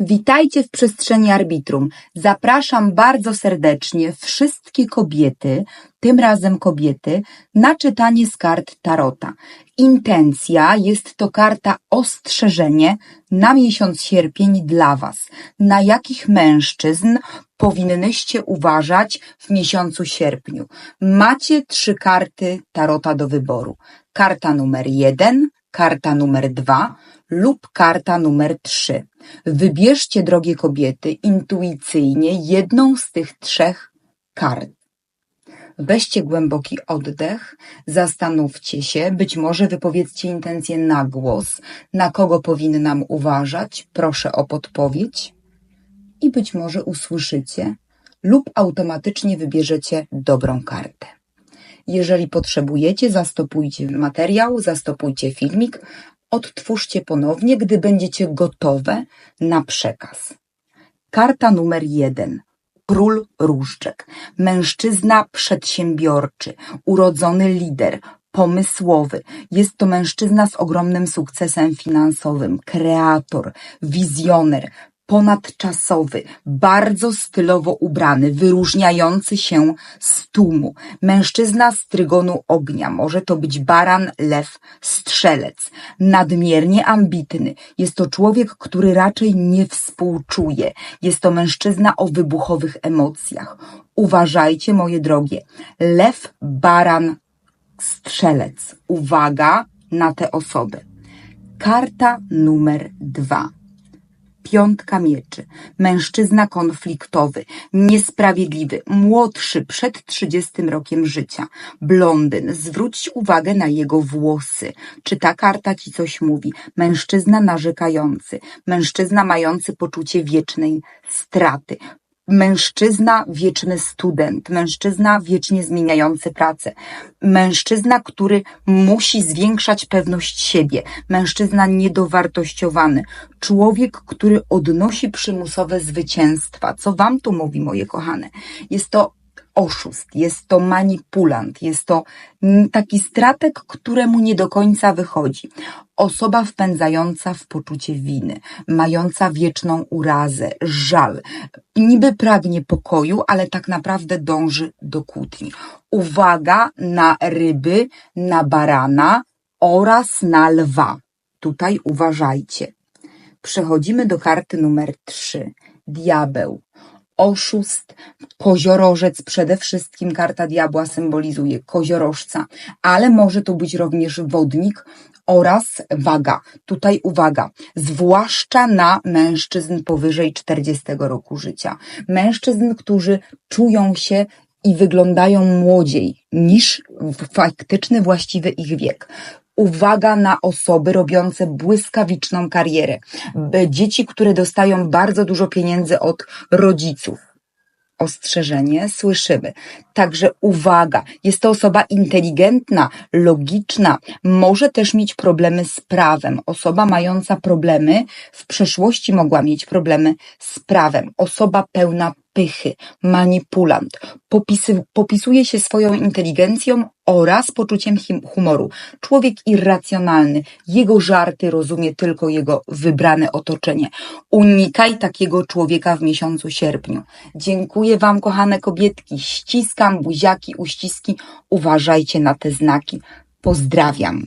Witajcie w przestrzeni arbitrum. Zapraszam bardzo serdecznie wszystkie kobiety, tym razem kobiety, na czytanie z kart Tarota. Intencja jest to karta ostrzeżenie na miesiąc sierpień dla Was. Na jakich mężczyzn powinnyście uważać w miesiącu sierpniu? Macie trzy karty Tarota do wyboru. Karta numer jeden, karta numer dwa lub karta numer trzy. Wybierzcie, drogie kobiety, intuicyjnie jedną z tych trzech kart. Weźcie głęboki oddech, zastanówcie się, być może wypowiedzcie intencję na głos, na kogo powinnam uważać, proszę o podpowiedź i być może usłyszycie lub automatycznie wybierzecie dobrą kartę. Jeżeli potrzebujecie, zastopujcie materiał, zastopujcie filmik, odtwórzcie ponownie, gdy będziecie gotowe na przekaz. Karta numer jeden. Król Różdżek. Mężczyzna przedsiębiorczy, urodzony lider, pomysłowy. Jest to mężczyzna z ogromnym sukcesem finansowym, kreator, wizjoner, ponadczasowy, bardzo stylowo ubrany, wyróżniający się z tłumu. Mężczyzna z trygonu ognia, może to być baran, lew, strzelec. Nadmiernie ambitny. Jest to człowiek, który raczej nie współczuje. Jest to mężczyzna o wybuchowych emocjach. Uważajcie, moje drogie. Lew, baran, strzelec. Uwaga na te osoby. Karta numer dwa. Piątka mieczy. Mężczyzna konfliktowy, niesprawiedliwy, młodszy przed 30 rokiem życia. Blondyn. Zwróć uwagę na jego włosy. Czy ta karta ci coś mówi? Mężczyzna narzekający. Mężczyzna mający poczucie wiecznej straty. Mężczyzna wieczny student, mężczyzna wiecznie zmieniający pracę, mężczyzna, który musi zwiększać pewność siebie, mężczyzna niedowartościowany, człowiek, który odnosi przymusowe zwycięstwa. Co wam tu mówi, moje kochane? Jest to oszust, jest to manipulant, jest to taki stratek, któremu nie do końca wychodzi. Osoba wpędzająca w poczucie winy, mająca wieczną urazę, żal, niby pragnie pokoju, ale tak naprawdę dąży do kłótni. Uwaga na ryby, na barana oraz na lwa. Tutaj uważajcie. Przechodzimy do karty numer 3. Diabeł oszust, koziorożec, przede wszystkim karta diabła symbolizuje koziorożca, ale może to być również wodnik oraz waga. Tutaj uwaga, zwłaszcza na mężczyzn powyżej 40 roku życia. Mężczyzn, którzy czują się i wyglądają młodziej niż faktyczny właściwy ich wiek uwaga na osoby robiące błyskawiczną karierę. Dzieci, które dostają bardzo dużo pieniędzy od rodziców. Ostrzeżenie słyszymy. Także uwaga, jest to osoba inteligentna, logiczna, może też mieć problemy z prawem. Osoba mająca problemy w przeszłości mogła mieć problemy z prawem. Osoba pełna pychy, manipulant, popisy, popisuje się swoją inteligencją oraz poczuciem humoru. Człowiek irracjonalny, jego żarty rozumie tylko jego wybrane otoczenie. Unikaj takiego człowieka w miesiącu sierpniu. Dziękuję Wam, kochane kobietki. Ściskam buziaki, uściski. Uważajcie na te znaki. Pozdrawiam.